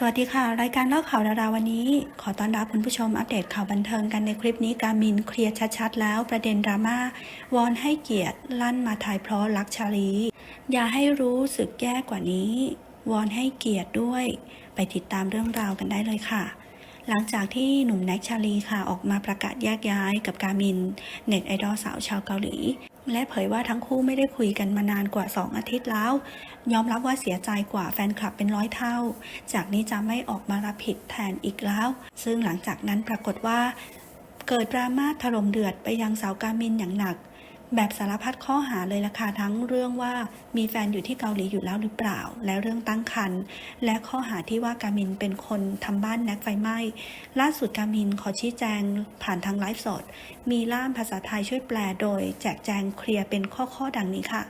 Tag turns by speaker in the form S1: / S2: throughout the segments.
S1: สวัสดีค่ะ รายการเล่าข่าวดาราวันนี้ ขอต้อนรับคุณผู้ชมอัปเดตข่าวบันเทิงกันในคลิปนี้การมินเคลียร์ชัดๆแล้วประเด็นดราม่าวอนให้เกียรติลั่นมาทายเพราะรักชาลี อย่าให้รู้สึกแย่กว่านี้ วอนให้เกียรติด้วย ไปติดตามเรื่องราวกันได้เลยค่ะ หลังจากที่หนุ่มแน็กชาลีค่ะออกมาประกาศแยกย้ายกับการมิน เน็ตไอดอลสาวชาวเกาหลี และเผยว่าทั้งคู่ไม่ได้คุยกันมานานกว่า 2 อาทิตย์แล้ว ยอมรับว่าเสียใจกว่าแฟนคลับเป็นร้อยเท่า จากนี้จะไม่ออกมารับผิดแทนอีกแล้ว ซึ่งหลังจากนั้นปรากฏว่า เกิดดราม่าถล่มเดือดไปยังสาวกามินอย่างหนัก แบบสารพัดข้อหาเลยล่ะค่ะทั้งเรื่องว่ามีแฟนอยู่ที่เกาหลีอยู่แล้วหรือเปล่า และเรื่องตั้งครรภ์และข้อหาที่ว่ากามินเป็นคนทำบ้านแน็กไฟไหม้ล่าสุดกามินขอชี้แจงผ่านทางไลฟ์สด มีล่ามภาษาไทยช่วยแปลโดย แจกแจงเคลียร์เป็นข้อๆดังนี้ค่ะ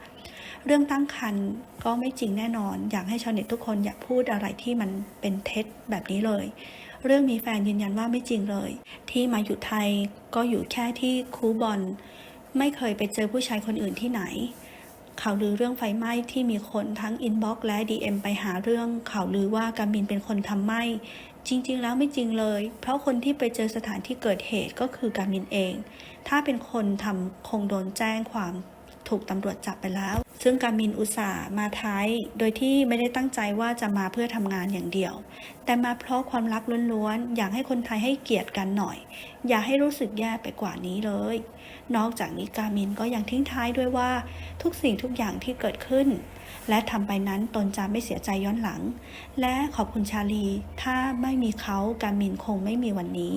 S1: เรื่องตั้งครรภ์ก็ไม่จริงแน่นอน อยากให้ชาวเน็ตทุกคนอย่าพูดอะไรที่มันเป็นเท็จแบบนี้เลย เรื่องมีแฟนยืนยันว่าไม่จริงเลย ที่มาอยู่ไทยก็อยู่แค่ที่คูบอล ไม่เคยไปเจอผู้ชายคนอื่นที่ไหน ข่าวลือเรื่องไฟไหม้ที่มีคนทั้งอินบ็อกซ์และ DM ไปหาเรื่อง ข่าวลือว่ากามินเป็นคนทำไหม้จริง ๆ แล้วไม่จริงเลย เพราะคนที่ไปเจอสถานที่เกิดเหตุก็คือกามินเอง ถ้าเป็นคนทำคงโดนแจ้งความ ถูกตำรวจจับไปแล้ว ซึ่งกามินอุตส่าห์มาไทย โดยที่ไม่ได้ตั้งใจว่าจะมาเพื่อทำงานอย่างเดียว แต่มาเพราะความรักล้วนๆ อยากให้คนไทยให้เกียรติกันหน่อย อย่าให้รู้สึกแย่ไปกว่านี้เลย นอกจากนี้กามินก็ยังทิ้งท้ายด้วยว่าทุกสิ่งทุกอย่างที่เกิดขึ้น และทำไปนั้นตนจะไม่เสียใจย้อนหลัง และขอบคุณชาลี ถ้าไม่มีเขากามินคงไม่มีวันนี้